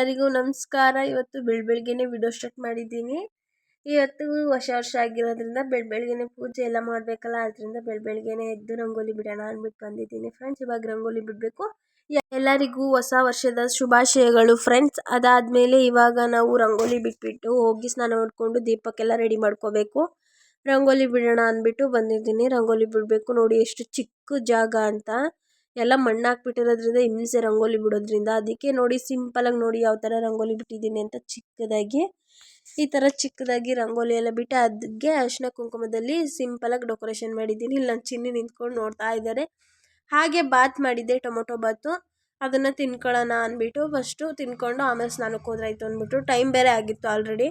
ಎಲ್ಲರಿಗೂ ನಮಸ್ಕಾರ. ಇವತ್ತು ಬೆಳ ಬೆಳಗ್ಗೆನೆ ವಿಡಿಯೋ ಸ್ಟಾರ್ಟ್ ಮಾಡಿದ್ದೀನಿ. ಇವತ್ತು ಹೊಸ ವರ್ಷ ಆಗಿರೋದ್ರಿಂದ ಬೆಳ ಬೆಳಗ್ಗೆನೆ ಪೂಜೆ ಎಲ್ಲ ಮಾಡಬೇಕಲ್ಲ ಅದರಿಂದ ಬೆಳ ಬೆಳಗ್ಗೆನೆ ಎದ್ದು ರಂಗೋಲಿ ಬಿಡೋಣ ಅಂದ್ಬಿಟ್ಟು ಬಂದಿದ್ದೀನಿ ಫ್ರೆಂಡ್ಸ್ ಇವಾಗ ರಂಗೋಲಿ ಬಿಡಬೇಕು. ಎಲ್ಲರಿಗೂ ಹೊಸ ವರ್ಷದ ಶುಭಾಶಯಗಳು ಫ್ರೆಂಡ್ಸ್ ಅದಾದಮೇಲೆ ಇವಾಗ ನಾವು ರಂಗೋಲಿ ಬಿಟ್ಬಿಟ್ಟು ಹೋಗಿ ಸ್ನಾನ ಮಾಡಿಕೊಂಡು ದೀಪಕ್ಕೆಲ್ಲ ರೆಡಿ ಮಾಡ್ಕೋಬೇಕು. ರಂಗೋಲಿ ಬಿಡೋಣ ಅಂದ್ಬಿಟ್ಟು ಬಂದಿದ್ದೀನಿ. ರಂಗೋಲಿ ಬಿಡಬೇಕು. ನೋಡಿ ಎಷ್ಟು ಚಿಕ್ಕ ಜಾಗ ಅಂತ. ಎಲ್ಲ ಮಣ್ಣು ಹಾಕ್ಬಿಟ್ಟಿರೋದ್ರಿಂದ ಹಿಂಸೆ ರಂಗೋಲಿ ಬಿಡೋದ್ರಿಂದ. ಅದಕ್ಕೆ ನೋಡಿ ಸಿಂಪಲಾಗಿ ನೋಡಿ ಯಾವ ಥರ ರಂಗೋಲಿ ಬಿಟ್ಟಿದ್ದೀನಿ ಅಂತ ಚಿಕ್ಕದಾಗಿ, ಈ ಥರ ಚಿಕ್ಕದಾಗಿ ರಂಗೋಲಿ ಎಲ್ಲ ಬಿಟ್ಟು ಅದಕ್ಕೆ ಅರಿಶಿನ ಕುಂಕುಮದಲ್ಲಿ ಸಿಂಪಲಾಗಿ ಡೆಕೋರೇಷನ್ ಮಾಡಿದ್ದೀನಿ. ಇಲ್ಲಿ ನನ್ನ ಚಿನ್ನಿ ನಿಂತ್ಕೊಂಡು ನೋಡ್ತಾ ಇದ್ದಾರೆ. ಹಾಗೆ ಬಾತ್ ಮಾಡಿದ್ದೆ, ಟೊಮೊಟೊ ಬಾತು. ಅದನ್ನು ತಿನ್ಕೊಳ್ಳೋಣ ಅಂದ್ಬಿಟ್ಟು ಫಸ್ಟು ತಿನ್ಕೊಂಡು ಆಮೇಲೆ ಸ್ನಾನಕ್ಕೆ ಹೋದ್ರಾಯ್ತು ಅಂದ್ಬಿಟ್ಟು ಟೈಮ್ ಬೇರೆ ಆಗಿತ್ತು ಆಲ್ರೆಡಿ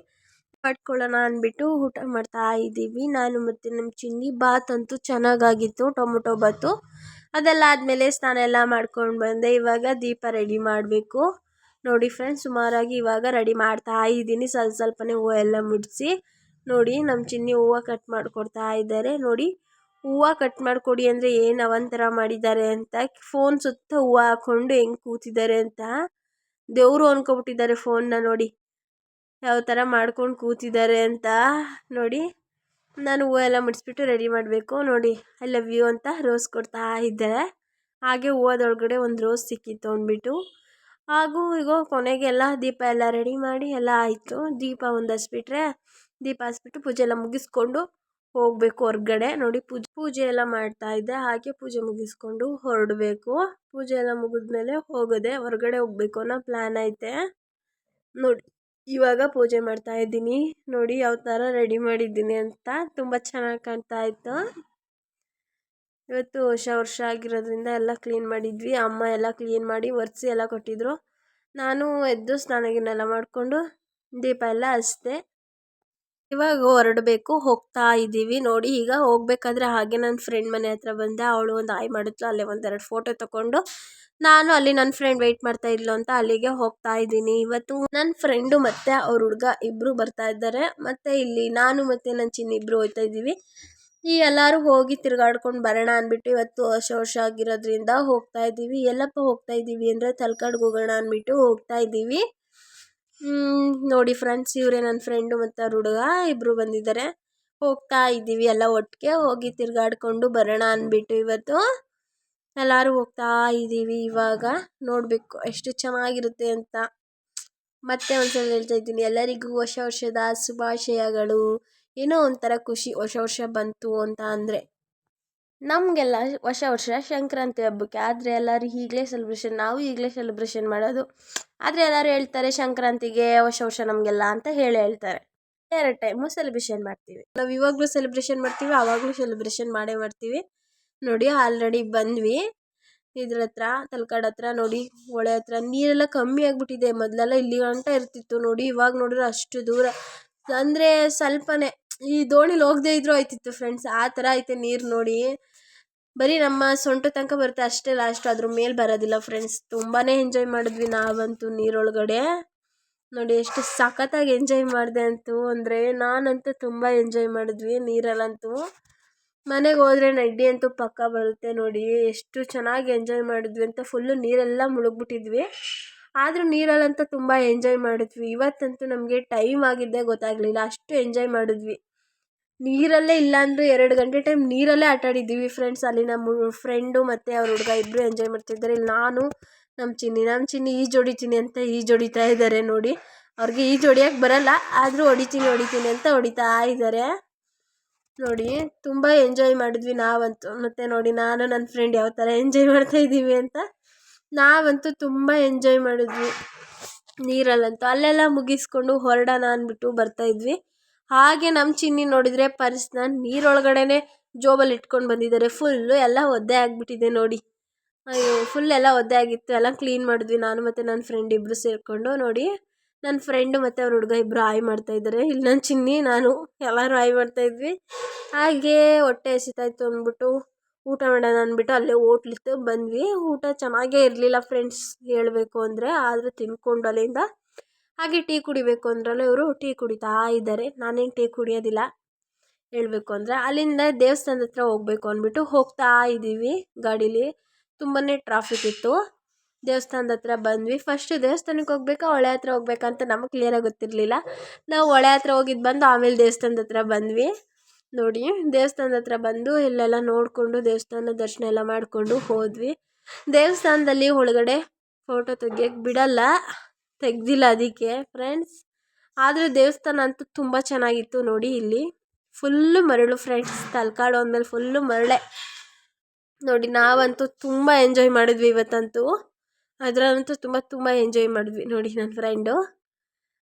ಪಡ್ಕೊಳ್ಳೋಣ ಅಂದ್ಬಿಟ್ಟು ಊಟ ಮಾಡ್ತಾ ಇದ್ದೀವಿ. ನಾನು ಮತ್ತು ನಮ್ಮ ಚಿನ್ನಿ. ಬಾತ್ ಅಂತೂ ಚೆನ್ನಾಗಾಗಿತ್ತು ಟೊಮೊಟೊ ಬಾತು. ಅದೆಲ್ಲ ಆದಮೇಲೆ ಸ್ನಾನ ಎಲ್ಲ ಮಾಡ್ಕೊಂಡು ಬಂದೆ. ಇವಾಗ ದೀಪ ರೆಡಿ ಮಾಡಬೇಕು. ನೋಡಿ ಫ್ರೆಂಡ್ಸ್ ಸುಮಾರಾಗಿ ಇವಾಗ ರೆಡಿ ಮಾಡ್ತಾ ಇದ್ದೀನಿ. ಸ್ವಲ್ಪ ಸ್ವಲ್ಪನೇ ಹೂವು ಎಲ್ಲ ಮುಡಿಸಿ. ನೋಡಿ ನಮ್ಮ ಚಿನ್ನಿ ಹೂವು ಕಟ್ ಮಾಡಿಕೊಡ್ತಾ ಇದ್ದಾರೆ. ನೋಡಿ, ಹೂವು ಕಟ್ ಮಾಡಿಕೊಡಿ ಅಂದರೆ ಏನು ಅವಂತರ ಮಾಡಿದ್ದಾರೆ ಅಂತ. ಫೋನ್ ಸುತ್ತ ಹೂವು ಹಾಕ್ಕೊಂಡು ಹೆಂಗೆ ಕೂತಿದ್ದಾರೆ ಅಂತ. ದೇವರು ಅನ್ಕೊಬಿಟ್ಟಿದ್ದಾರೆ ಫೋನ್ನ ನೋಡಿ. ಯಾವ ಥರ ಮಾಡ್ಕೊಂಡು ಕೂತಿದ್ದಾರೆ ಅಂತ. ನೋಡಿ. ನಾನು ಹೂವು ಎಲ್ಲ ಮುಡಿಸ್ಬಿಟ್ಟು ರೆಡಿ ಮಾಡಬೇಕು. ನೋಡಿ ಐ ಲವ್ ಯು ಅಂತ ರೋಸ್ ಕೊಡ್ತಾ ಇದ್ದೆ ಹಾಗೆ ಹೂವದೊಳಗಡೆ ಒಂದು ರೋಸ್ ಸಿಕ್ಕಿತ್ತು ಅಂದ್ಬಿಟ್ಟು. ಹಾಗೂ ಈಗ ಕೊನೆಗೆಲ್ಲ ದೀಪ ಎಲ್ಲ ರೆಡಿ ಮಾಡಿ ಎಲ್ಲ ಆಯಿತು. ದೀಪ ಒಂದು ಹಚ್ಬಿಟ್ರೆ, ದೀಪ ಹಚ್ಬಿಟ್ಟು ಪೂಜೆ ಎಲ್ಲ ಮುಗಿಸ್ಕೊಂಡು ಹೋಗಬೇಕು ಹೊರ್ಗಡೆ. ನೋಡಿ, ಪೂಜೆ ಪೂಜೆ ಎಲ್ಲ ಮಾಡ್ತಾ ಇದ್ದೆ. ಹಾಗೆ ಪೂಜೆ ಮುಗಿಸ್ಕೊಂಡು ಹೊರಡಬೇಕು. ಪೂಜೆ ಎಲ್ಲ ಮುಗಿದ್ಮೇಲೆ ಹೋಗೋದೆ ಹೊರಗಡೆ ಹೋಗ್ಬೇಕು ಅನ್ನೋ ಪ್ಲ್ಯಾನ್ ಐತೆ. ನೋಡಿ. ಇವಾಗ ಪೂಜೆ ಮಾಡ್ತಾ ಇದ್ದೀನಿ. ನೋಡಿ ಯಾವ ಥರ ರೆಡಿ ಮಾಡಿದ್ದೀನಿ ಅಂತ. ತುಂಬ ಚೆನ್ನಾಗಿ ಕಾಣ್ತಾ ಇತ್ತು. ಇವತ್ತು ಹೊಸ ವರ್ಷ ಆಗಿರೋದ್ರಿಂದ ಎಲ್ಲ ಕ್ಲೀನ್ ಮಾಡಿದ್ವಿ. ಅಮ್ಮ ಎಲ್ಲ ಕ್ಲೀನ್ ಮಾಡಿ ಒರೆಸಿ ಎಲ್ಲ ಕೊಟ್ಟಿದ್ರು. ನಾನು ಎದ್ದು ಸ್ನಾನ ಗಿನ್ನೆಲ್ಲ ಮಾಡಿಕೊಂಡು ದೀಪ ಎಲ್ಲ ಹಚ್ದೆ. ಇವಾಗ ಹೊರಡಬೇಕು, ಹೋಗ್ತಾ ಇದ್ದೀವಿ ನೋಡಿ, ಈಗ ಹೋಗ್ಬೇಕಾದ್ರೆ ಹಾಗೆ ನನ್ನ ಫ್ರೆಂಡ್ ಮನೆ ಹತ್ರ ಬಂದೆ. ಅವಳು ಒಂದು ಆಯ್ ಮಾಡಿದ್ಲು ಅಲ್ಲೇ ಒಂದೆರಡು ಫೋಟೋ ತಗೊಂಡು ನಾನು ಅಲ್ಲಿ ನನ್ನ ಫ್ರೆಂಡ್ ವೆಯ್ಟ್ ಮಾಡ್ತಾ ಇದ್ಲು ಅಂತ ಅಲ್ಲಿಗೆ ಹೋಗ್ತಾ ಇದ್ದೀನಿ. ಇವತ್ತು ನನ್ನ ಫ್ರೆಂಡು ಮತ್ತು ಅವ್ರ ಹುಡುಗ ಇಬ್ಬರು ಬರ್ತಾ ಇದ್ದಾರೆ. ಮತ್ತು ಇಲ್ಲಿ ನಾನು ಮತ್ತು ನನ್ನ ಚಿನ್ನ ಇಬ್ಬರು ಹೋಗ್ತಾ ಇದ್ದೀವಿ. ಈ ಎಲ್ಲರೂ ಹೋಗಿ ತಿರ್ಗಾಡ್ಕೊಂಡು ಬರೋಣ ಅಂದ್ಬಿಟ್ಟು ಇವತ್ತು ವರ್ಷ ವರ್ಷ ಆಗಿರೋದ್ರಿಂದ ಹೋಗ್ತಾ ಇದ್ದೀವಿ. ಎಲ್ಲಪ್ಪ ಹೋಗ್ತಾ ಇದ್ದೀವಿ ಅಂದರೆ ತಲ್ಕಾಡ್ಗೆ ಹೋಗೋಣ ಅಂದ್ಬಿಟ್ಟು ಹೋಗ್ತಾ ಇದ್ದೀವಿ. ನೋಡಿ ಫ್ರೆಂಡ್ಸ್ ಇವರೇ ನನ್ನ ಫ್ರೆಂಡು ಮತ್ತು ಅವ್ರ ಹುಡುಗ ಇಬ್ಬರು ಬಂದಿದ್ದಾರೆ ಹೋಗ್ತಾ ಇದ್ದೀವಿ ಎಲ್ಲ ಒಟ್ಟಿಗೆ ಹೋಗಿ ತಿರ್ಗಾಡ್ಕೊಂಡು ಬರೋಣ ಅಂದ್ಬಿಟ್ಟು ಇವತ್ತು. ಎಲ್ಲರೂ ಹೋಗ್ತಾ ಇದ್ದೀವಿ ಇವಾಗ. ನೋಡಬೇಕು ಎಷ್ಟು ಚೆನ್ನಾಗಿರುತ್ತೆ ಅಂತ. ಮತ್ತೆ ಒಂದ್ಸಲ ಹೇಳ್ತಾ ಇದ್ದೀನಿ, ಎಲ್ಲರಿಗೂ ಹೊಸ ವರ್ಷದ ಶುಭಾಶಯಗಳು. ಏನೋ ಒಂಥರ ಖುಷಿ, ಹೊಸ ವರ್ಷ ಬಂತು ಅಂತ ಅಂದರೆ. ನಮಗೆಲ್ಲ ಹೊಸ ವರ್ಷ ಸಂಕ್ರಾಂತಿ ಹಬ್ಬಕ್ಕೆ ಆದರೆ ಎಲ್ಲರೂ ಈಗಲೇ ಸೆಲೆಬ್ರೇಷನ್ ನಾವು ಈಗಲೇ ಸೆಲೆಬ್ರೇಷನ್ ಮಾಡೋದು. ಆದರೆ ಎಲ್ಲರೂ ಹೇಳ್ತಾರೆ ಸಂಕ್ರಾಂತಿಗೆ ಹೊಸ ವರ್ಷ ನಮಗೆಲ್ಲ ಅಂತ ಹೇಳಿ ಹೇಳ್ತಾರೆ. ಎರಡು ಟೈಮು ಸೆಲೆಬ್ರೇಷನ್ ಮಾಡ್ತೀವಿ. ನಾವು ಇವಾಗಲೂ ಸೆಲೆಬ್ರೇಷನ್ ಮಾಡ್ತೀವಿ ಆವಾಗಲೂ ಸೆಲೆಬ್ರೇಷನ್ ಮಾಡೇ ಮಾಡ್ತೀವಿ. ನೋಡಿ ಆಲ್ರೆಡಿ ಬಂದ್ವಿ. ಇದ್ರ ಹತ್ರ, ತಲಕಾಡು ಹತ್ರ ನೋಡಿ, ಹೊಳೆ ಹತ್ರ ನೀರೆಲ್ಲ ಕಮ್ಮಿ ಆಗಿಬಿಟ್ಟಿದೆ. ಮೊದಲೆಲ್ಲ ಇಲ್ಲಿ ಗಂಟ ಇರ್ತಿತ್ತು ನೋಡಿ, ಇವಾಗ ನೋಡಿದ್ರೆ ಅಷ್ಟು ದೂರ. ಅಂದರೆ ಸ್ವಲ್ಪನೇ ಈ ದೋಣಿಲಿ ಹೋಗದೇ ಇದ್ರೂ ಆಯ್ತಿತ್ತು ಫ್ರೆಂಡ್ಸ್ ಆ ಥರ ಐತೆ ನೀರು ನೋಡಿ. ಬರೀ ನಮ್ಮ ಸೊಂಟ ತನಕ ಬರುತ್ತೆ ಅಷ್ಟೇ ಲಾಸ್ಟ್ ಅದ್ರ ಮೇಲೆ ಬರೋದಿಲ್ಲ ಫ್ರೆಂಡ್ಸ್ ತುಂಬಾ ಎಂಜಾಯ್ ಮಾಡಿದ್ವಿ ನಾವಂತೂ ನೀರೊಳಗಡೆ. ನೋಡಿ ಎಷ್ಟು ಸಖತ್ತಾಗಿ ಎಂಜಾಯ್ ಮಾಡಿದೆ ಅಂತೂ. ಅಂದರೆ ನಾನಂತೂ ತುಂಬ ಎಂಜಾಯ್ ಮಾಡಿದ್ವಿ ನೀರಲ್ಲಂತೂ. ಮನೆಗೆ ಹೋದ್ರೆ ನಡ್ಡಿ ಅಂತೂ ಪಕ್ಕ ಬರುತ್ತೆ ನೋಡಿ. ಎಷ್ಟು ಚೆನ್ನಾಗಿ ಎಂಜಾಯ್ ಮಾಡಿದ್ವಿ ಅಂತ ಫುಲ್ಲು ನೀರೆಲ್ಲ ಮುಳುಗ್ಬಿಟ್ಟಿದ್ವಿ. ಆದರೂ ನೀರಲ್ಲಂತೂ ತುಂಬ ಎಂಜಾಯ್ ಮಾಡಿದ್ವಿ. ಇವತ್ತಂತೂ ನಮಗೆ ಟೈಮ್ ಆಗಿದ್ದೇ ಗೊತ್ತಾಗಲಿಲ್ಲ. ಅಷ್ಟು ಎಂಜಾಯ್ ಮಾಡಿದ್ವಿ. ನೀರಲ್ಲೇ ಇಲ್ಲಾಂದರೂ ಎರಡು ಗಂಟೆ ಟೈಮ್ ನೀರಲ್ಲೇ ಆಟ ಆಡಿದ್ದೀವಿ ಫ್ರೆಂಡ್ಸ್ ಅಲ್ಲಿ ನಮ್ಮ ಫ್ರೆಂಡು ಮತ್ತು ಅವ್ರ ಹುಡುಗ ಇಬ್ಬರು ಎಂಜಾಯ್ ಮಾಡ್ತಿದ್ದಾರೆ. ಇಲ್ಲಿ ನಾನು ನಮ್ಮ ಚಿನ್ನಿ. ನಮ್ಮ ಚಿನ್ನಿ ಈಜು ಹೊಡಿತೀನಿ ಅಂತ ಈಜು ಹೊಡಿತಾ ಇದ್ದಾರೆ ನೋಡಿ. ಅವ್ರಿಗೆ ಈಜು ಹೊಡಿಯೋಕ್ಕೆ ಬರಲ್ಲ, ಆದರೂ ಹೊಡಿತೀನಿ ಹೊಡಿತೀನಿ ಅಂತ ಹೊಡಿತಾ ಇದ್ದಾರೆ ನೋಡಿ, ತುಂಬ ಎಂಜಾಯ್ ಮಾಡಿದ್ವಿ ನಾವಂತೂ. ಮತ್ತು ನೋಡಿ, ನಾನು ನನ್ನ ಫ್ರೆಂಡ್ ಯಾವ ಥರ ಎಂಜಾಯ್ ಮಾಡ್ತಾ ಇದ್ದೀವಿ ಅಂತ ನಾವಂತೂ ತುಂಬ ಎಂಜಾಯ್ ಮಾಡಿದ್ವಿ ನೀರಲ್ಲಂತೂ. ಅಲ್ಲೆಲ್ಲ ಮುಗಿಸ್ಕೊಂಡು ಹೊರಡೋಣ ಅಂದ್ಬಿಟ್ಟು ಬರ್ತಾಯಿದ್ವಿ ಹಾಗೆ ನಮ್ಮ ಚಿನ್ನಿ ನೋಡಿದರೆ ಪರ್ಸ್ನ ನೀರೊಳಗಡೆನೆ ಜೋಬಲ್ಲಿ ಇಟ್ಕೊಂಡು ಬಂದಿದ್ದಾರೆ. ಫುಲ್ಲು ಎಲ್ಲ ಒದ್ದೆ ಆಗಿಬಿಟ್ಟಿದೆ ನೋಡಿ. ಅಯ್ಯೋ, ಫುಲ್ ಎಲ್ಲ ಒದ್ದೆ ಆಗಿತ್ತು. ಎಲ್ಲ ಕ್ಲೀನ್ ಮಾಡಿದ್ವಿ. ನಾನು ಮತ್ತು ನನ್ನ ಫ್ರೆಂಡ್ ಇಬ್ಬರು ಸೇರಿಕೊಂಡು ನೋಡಿ. ನನ್ನ ಫ್ರೆಂಡು ಮತ್ತು ಅವ್ರ ಹುಡುಗ ಇಬ್ಬರು ಆಯ್ ಮಾಡ್ತಾಯಿದ್ದಾರೆ ಇಲ್ಲಿ ನನ್ನ ಚಿನ್ನಿ, ನಾನು ಎಲ್ಲರೂ ಆಯ್ ಮಾಡ್ತಾಯಿದ್ವಿ ಹಾಗೇ ಹೊಟ್ಟೆ ಹಸಿತಾಯಿತ್ತು ಅಂದ್ಬಿಟ್ಟು ಊಟ ಮಾಡೋಣ ಅಂದ್ಬಿಟ್ಟು ಅಲ್ಲೇ ಹೋಟ್ಲಿತ್ತು. ಬಂದ್ವಿ. ಊಟ ಚೆನ್ನಾಗೇ ಇರಲಿಲ್ಲ ಫ್ರೆಂಡ್ಸ್ ಹೇಳಬೇಕು ಅಂದರೆ. ಆದರೂ ತಿನ್ಕೊಂಡು ಅಲ್ಲಿಂದ ಹಾಗೆ ಟೀ ಕುಡಿಬೇಕು ಅಂದ್ರಲ್ಲ ಇವರು ಟೀ ಕುಡಿತಾ ಇದ್ದಾರೆ. ನಾನೇನು ಟೀ ಕುಡಿಯೋದಿಲ್ಲ. ಹೇಳಬೇಕು ಅಂದರೆ ಅಲ್ಲಿಂದ ದೇವಸ್ಥಾನದ ಹತ್ರ ಹೋಗಬೇಕು ಅಂದ್ಬಿಟ್ಟು ಹೋಗ್ತಾ ಇದ್ದೀವಿ ಗಾಡೀಲಿ. ತುಂಬಾ ಟ್ರಾಫಿಕ್ ಇತ್ತು. ದೇವಸ್ಥಾನದ ಹತ್ರ ಬಂದ್ವಿ. ಫಸ್ಟ್ ದೇವಸ್ಥಾನಕ್ಕೆ ಹೋಗ್ಬೇಕಾ, ಹೊಳೆ ಹತ್ರ ಹೋಗ್ಬೇಕಂತ ನಮಗೆ ಕ್ಲಿಯರಾಗಿ ಗೊತ್ತಿರಲಿಲ್ಲ. ನಾವು ಹೊಳೆ ಹತ್ರ ಹೋಗಿದ್ದು ಬಂದು ಆಮೇಲೆ ದೇವಸ್ಥಾನದ ಹತ್ರ ಬಂದ್ವಿ. ನೋಡಿ, ದೇವಸ್ಥಾನದ ಹತ್ರ ಬಂದು ಇಲ್ಲೆಲ್ಲ ನೋಡಿಕೊಂಡು ದೇವಸ್ಥಾನ ದರ್ಶನ ಎಲ್ಲ ಮಾಡಿಕೊಂಡು ಹೋದ್ವಿ. ದೇವಸ್ಥಾನದಲ್ಲಿ ಒಳಗಡೆ ಫೋಟೋ ತೆಗಿಯೋಕ್ಕೆ ಬಿಡಲ್ಲ. ತೆಗ್ದಿಲ್ಲ ಅದಕ್ಕೆ ಫ್ರೆಂಡ್ಸ್ ಆದರೆ ದೇವಸ್ಥಾನ ಅಂತೂ ತುಂಬ ಚೆನ್ನಾಗಿತ್ತು ನೋಡಿ ಇಲ್ಲಿ. ಫುಲ್ಲು ಮರಳು ಫ್ರೆಂಡ್ಸ್ ತಲಕಾಡು ಅಂದಮೇಲೆ ಫುಲ್ಲು ಮರಳೆ. ನೋಡಿ ನಾವಂತೂ ತುಂಬ ಎಂಜಾಯ್ ಮಾಡಿದ್ವಿ ಇವತ್ತಂತೂ. ಅದರಲ್ಲಂತೂ ತುಂಬ ತುಂಬ ಎಂಜಾಯ್ ಮಾಡಿದ್ವಿ ನೋಡಿ ನನ್ನ ಫ್ರೆಂಡು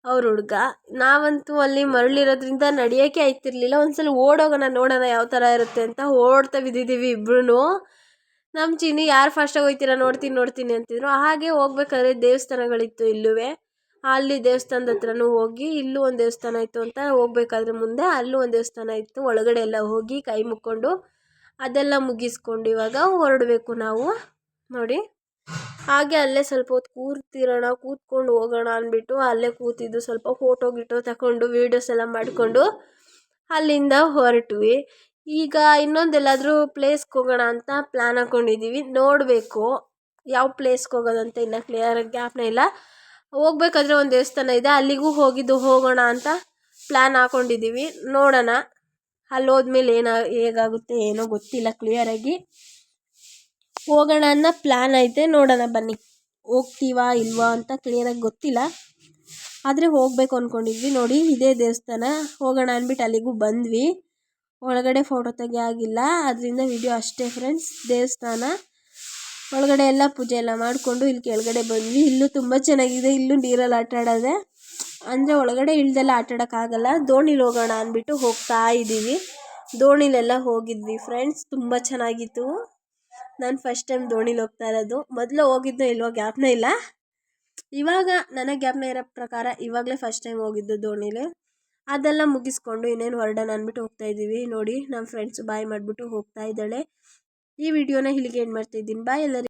ಅವ್ರ ಹುಡುಗ. ನಾವಂತೂ ಅಲ್ಲಿ ಮರಳಿರೋದ್ರಿಂದ ನಡೆಯೋಕ್ಕೆ ಆಯ್ತಿರ್ಲಿಲ್ಲ ಒಂದ್ಸಲ ಓಡೋಗೋಣ, ನೋಡೋಣ ಯಾವ ಥರ ಇರುತ್ತೆ ಅಂತ ಓಡ್ತಾ ಬಿದ್ದಿದ್ದೀವಿ ಇಬ್ರೂ ನಮ್ಮ ಚಿನ್ನಿ ಯಾರು ಫಸ್ಟಾಗಿ ಹೋಗ್ತೀರಾ ನೋಡ್ತೀನಿ ನೋಡ್ತೀನಿ ಅಂತಿದ್ರು. ಹಾಗೆ ಹೋಗ್ಬೇಕಾದ್ರೆ ದೇವಸ್ಥಾನಗಳಿತ್ತು ಇಲ್ಲೂ ಅಲ್ಲಿ ದೇವಸ್ಥಾನದ ಹತ್ರನೂ ಹೋಗಿ, ಇಲ್ಲೂ ಒಂದು ದೇವಸ್ಥಾನ ಇತ್ತು ಅಂತ ಹೋಗ್ಬೇಕಾದ್ರೆ ಮುಂದೆ ಅಲ್ಲೂ ಒಂದು ದೇವಸ್ಥಾನ ಇತ್ತು. ಒಳಗಡೆ ಎಲ್ಲ ಹೋಗಿ ಕೈ ಮುಕ್ಕೊಂಡು ಅದೆಲ್ಲ ಮುಗಿಸ್ಕೊಂಡು ಇವಾಗ ಹೊರಡಬೇಕು ನಾವು. ನೋಡಿ. ಹಾಗೆ ಅಲ್ಲೇ ಸ್ವಲ್ಪ ಹೊತ್ತು ಕೂರ್ತಿರೋಣ, ಕೂತ್ಕೊಂಡು ಹೋಗೋಣ ಅಂದ್ಬಿಟ್ಟು ಅಲ್ಲೇ ಕೂತಿದ್ದು, ಸ್ವಲ್ಪ ಫೋಟೋ ಗಿಟೋ ತಗೊಂಡು ವೀಡಿಯೋಸ್ ಎಲ್ಲ ಮಾಡಿಕೊಂಡು ಅಲ್ಲಿಂದ ಹೊರಟ್ವಿ. ಈಗ ಇನ್ನೊಂದೆಲ್ಲಾದರೂ ಪ್ಲೇಸ್ಗೆ ಹೋಗೋಣ ಅಂತ ಪ್ಲ್ಯಾನ್ ಹಾಕ್ಕೊಂಡಿದ್ದೀವಿ ನೋಡಬೇಕು ಯಾವ ಪ್ಲೇಸ್ಗೆ ಹೋಗೋದಂತ ಇನ್ನೂ ಕ್ಲಿಯರಾಗಿ ಜ್ಞಾಪನ ಇಲ್ಲ. ಹೋಗ್ಬೇಕಾದ್ರೆ ಒಂದು ದೇವಸ್ಥಾನ ಇದೆ. ಅಲ್ಲಿಗೂ ಹೋಗಿದ್ದು ಹೋಗೋಣ ಅಂತ ಪ್ಲ್ಯಾನ್ ಹಾಕ್ಕೊಂಡಿದ್ದೀವಿ ನೋಡೋಣ. ಅಲ್ಲಿ ಹೋದ್ಮೇಲೆ ಏನ, ಹೇಗಾಗುತ್ತೆ ಏನೋ ಗೊತ್ತಿಲ್ಲ ಕ್ಲಿಯರಾಗಿ ಹೋಗೋಣ ಅನ್ನೋ ಪ್ಲ್ಯಾನ್ ಐತೆ. ನೋಡೋಣ ಬನ್ನಿ. ಹೋಗ್ತೀವಾ ಇಲ್ವಾ ಅಂತ ಕ್ಲಿಯರಾಗಿ ಗೊತ್ತಿಲ್ಲ. ಆದರೆ ಹೋಗಬೇಕು ಅಂದ್ಕೊಂಡಿದ್ವಿ ನೋಡಿ, ಇದೇ ದೇವಸ್ಥಾನ. ಹೋಗೋಣ ಅಂದ್ಬಿಟ್ಟು ಅಲ್ಲಿಗೂ ಬಂದ್ವಿ. ಒಳಗಡೆ ಫೋಟೋ ತೆಗಿಯಾಗಿಲ್ಲ. ಅದರಿಂದ ವಿಡಿಯೋ ಅಷ್ಟೇ ಫ್ರೆಂಡ್ಸ್ ದೇವಸ್ಥಾನ. ಒಳಗಡೆ ಎಲ್ಲ ಪೂಜೆ ಎಲ್ಲ ಮಾಡಿಕೊಂಡು ಇಲ್ಲಿ ಕೆಳಗಡೆ ಬಂದ್ವಿ. ಇಲ್ಲೂ ತುಂಬ ಚೆನ್ನಾಗಿದೆ. ಇಲ್ಲೂ ನೀರಲ್ಲಿ ಆಟ ಆಡೋದೆ. ಅಂದರೆ ಒಳಗಡೆ ಇಳ್ದೆಲ್ಲ ಆಟ ಆಡೋಕ್ಕಾಗಲ್ಲ. ದೋಣಿಲಿ ಹೋಗೋಣ ಅಂದ್ಬಿಟ್ಟು ಹೋಗ್ತಾ ಇದ್ದೀವಿ. ದೋಣಿಲೆಲ್ಲ ಹೋಗಿದ್ವಿ ಫ್ರೆಂಡ್ಸ್ ತುಂಬ ಚೆನ್ನಾಗಿತ್ತು. ನಾನು ಫಸ್ಟ್ ಟೈಮ್ ದೋಣಿಲಿ ಹೋಗ್ತಾ ಇರೋದು. ಮೊದಲು ಹೋಗಿದ್ದೋ ಇಲ್ವೋ ಗ್ಯಾಪ್ನೇ ಇಲ್ಲ. ಇವಾಗ ನನಗೆ ಗ್ಯಾಪ್ನೇ ಇರೋ ಪ್ರಕಾರ ಇವಾಗಲೇ ಫಸ್ಟ್ ಟೈಮ್ ಹೋಗಿದ್ದು ದೋಣಿಲಿ. ಅದೆಲ್ಲ ಮುಗಿಸ್ಕೊಂಡು ಇನ್ನೇನು ಹೊರಡೋಣ ಅಂದ್ಬಿಟ್ಟು ಹೋಗ್ತಾ ಇದ್ದೀವಿ. ನೋಡಿ ನಮ್ಮ ಫ್ರೆಂಡ್ಸ್ ಬಾಯ್ ಮಾಡಿಬಿಟ್ಟು ಹೋಗ್ತಾ ಇದ್ದಾಳೆ. ಈ ವಿಡಿಯೋನ ಇಲ್ಲಿಗೆ ಎಂಡ್ ಮಾಡ್ತಾ ಇದ್ದೀನಿ. ಬಾಯ್ ಎಲ್ಲರಿಗೆ.